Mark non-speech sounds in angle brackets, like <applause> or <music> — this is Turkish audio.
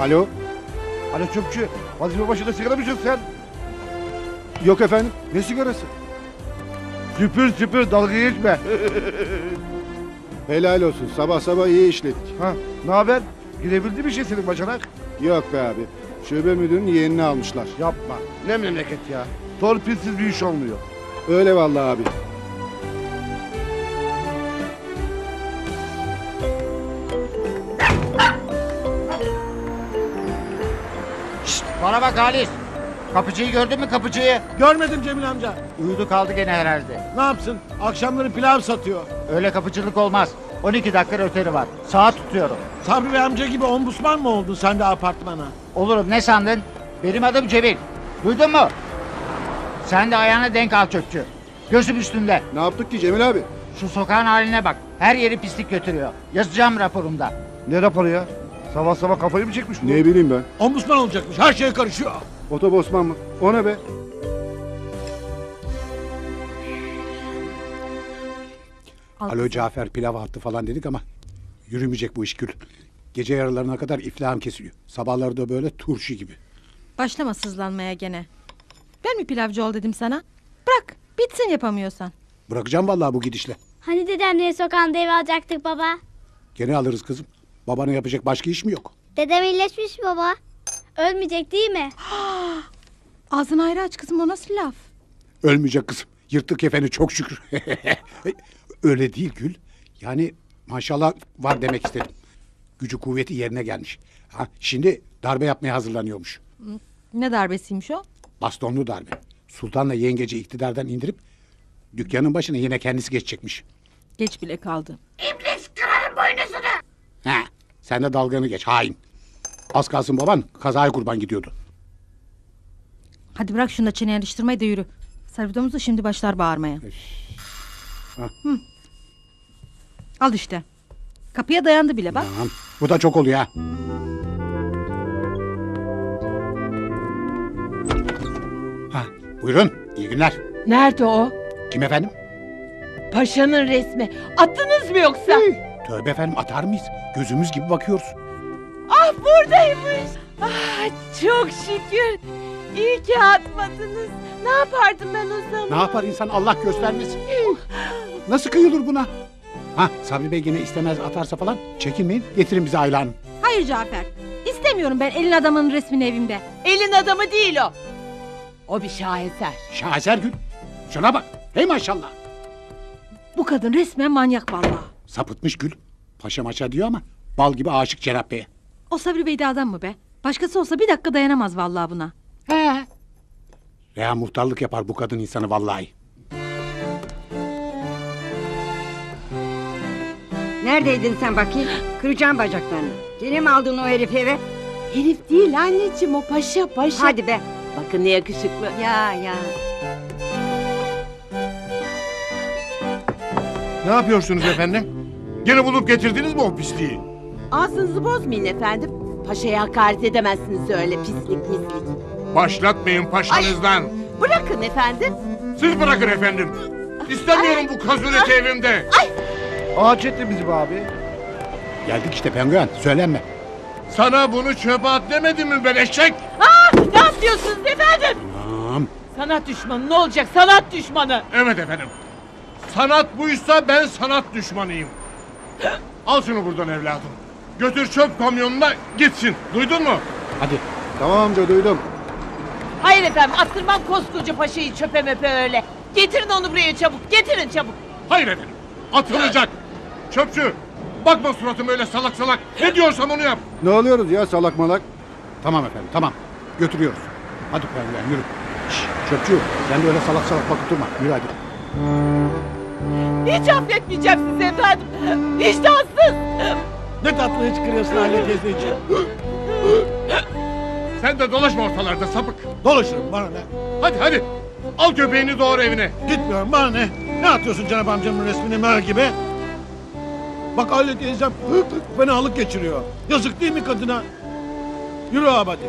Alo? Alo çöpçü. Vazife başında sigara mı içiyorsun sen? Yok efendim. Ne sigarası? Süpür süpür dalga geçme. <laughs> Helal olsun. Sabah sabah iyi işlettik. ha, ne haber? Girebildi mi şey senin bacanak? Yok be abi. Şube müdürünün yeğenini almışlar. Yapma. Ne memleket ya. Torpilsiz bir iş olmuyor. Öyle vallahi abi. Bana bak Halis. Kapıcıyı gördün mü kapıcıyı? Görmedim Cemil amca. Uyudu kaldı gene herhalde. Ne yapsın? Akşamları pilav satıyor. Öyle kapıcılık olmaz. 12 dakika öteri var. Saat tutuyorum. Sabri Bey amca gibi ombusman mı oldun sen de apartmana? Olurum ne sandın? Benim adım Cemil. Duydun mu? Sen de ayağına denk al çöpçü. Gözüm üstünde. Ne yaptık ki Cemil abi? Şu sokağın haline bak. Her yeri pislik götürüyor. Yazacağım raporumda. Ne raporu ya? Sabah sabah kafayı mı çekmiş bu? Ne bileyim ben. Ombusman olacakmış. Her şeye karışıyor. Otobosman mı? O ne be? Alo Cafer pilav attı falan dedik ama yürümeyecek bu iş Gül. Gece yarılarına kadar iflahım kesiliyor. Sabahları da böyle turşu gibi. Başlama sızlanmaya gene. Ben mi pilavcı ol dedim sana? Bırak bitsin yapamıyorsan. Bırakacağım vallahi bu gidişle. Hani dedemleri sokağında ev alacaktık baba? Gene alırız kızım. Babana yapacak başka iş mi yok? Dedem iyileşmiş baba. Ölmeyecek değil mi? <gasps> Ağzını ayrı aç kızım o nasıl laf? Ölmeyecek kızım. Yırttık kefeni çok şükür. <laughs> Öyle değil Gül. Yani maşallah var demek istedim. Gücü kuvveti yerine gelmiş. Ha, şimdi darbe yapmaya hazırlanıyormuş. Ne darbesiymiş o? Bastonlu darbe. Sultanla yengeci iktidardan indirip dükkanın başına yine kendisi geçecekmiş. Geç bile kaldı. Ha, sen de dalganı geç hain. Az kalsın baban kazaya kurban gidiyordu. Hadi bırak şunu da çene yarıştırmayı da yürü. Servidumuz da şimdi başlar bağırmaya. Hı. Al işte. Kapıya dayandı bile bak. Aman, bu da çok oluyor ha. Ha, buyurun iyi günler. Nerede o? Kim efendim? Paşanın resmi. Attınız mı yoksa? Tövbe efendim atar mıyız? Gözümüz gibi bakıyoruz. ah buradaymış. Ah çok şükür. İyi ki atmadınız. Ne yapardım ben o zaman? Ne yapar insan Allah göstermesin. Nasıl kıyılır buna? Ha Sabri Bey yine istemez atarsa falan çekinmeyin getirin bize Ayla Hanım. Hayır Cafer. İstemiyorum ben elin adamının resmini evimde. Elin adamı değil o. O bir şaheser. Şaheser Gül. Şuna bak. Hey maşallah. Bu kadın resmen manyak vallahi. Sapıtmış Gül. Paşa maşa diyor ama bal gibi aşık Cenap Bey'e. O Sabri Bey de adam mı be? Başkası olsa bir dakika dayanamaz vallahi buna. He. Reha muhtarlık yapar bu kadın insanı vallahi. Neredeydin sen bakayım? Kıracağım bacaklarını. Gene mi aldın o herifi eve? Herif değil anneciğim o paşa paşa. Hadi be. Bakın ne yakışıklı. Ya ya. Ne yapıyorsunuz efendim? Gene bulup getirdiniz mi o pisliği? Ağzınızı bozmayın efendim. Paşaya hakaret edemezsiniz öyle pislik pislik. Başlatmayın paşanızdan. Bırakın efendim. Siz bırakın efendim. İstemiyorum bu kazureti evimde. Ağaç etti bizi be abi. Geldik işte penguen söylenme. Sana bunu çöpe at demedim mi ben eşek? Ne yapıyorsunuz efendim? Tamam. Sanat düşmanı ne olacak sanat düşmanı. Evet efendim. Sanat buysa ben sanat düşmanıyım. Al şunu buradan evladım. Götür çöp kamyonuna gitsin. Duydun mu? Hadi. Tamam amca duydum. Hayır efendim attırmam koskoca paşayı çöpe mepe öyle. Getirin onu buraya çabuk getirin çabuk. Hayır efendim. Atılacak. Çöpçü. Bakma suratıma öyle salak salak. Ne diyorsam onu yap. Ne oluyoruz ya salak malak? Tamam efendim tamam. Götürüyoruz. Hadi penguen yürü. Şş, çöpçü sen de öyle salak salak bakıp durma. Yürü hadi. Hiç affetmeyeceğim sizi efendim. İştahsız. Ne tatlı hıçkırıyorsun Halil teyzeciğim. Sen de dolaşma ortalarda sapık. Dolaşırım bana ne? Hadi hadi. Al köpeğini doğru evine. Gitmiyorum bana ne? Ne atıyorsun Cenab amcamın resmini mer gibi? Bak Halil teyzem fenalık geçiriyor. Yazık değil mi kadına? Yürü abi hadi.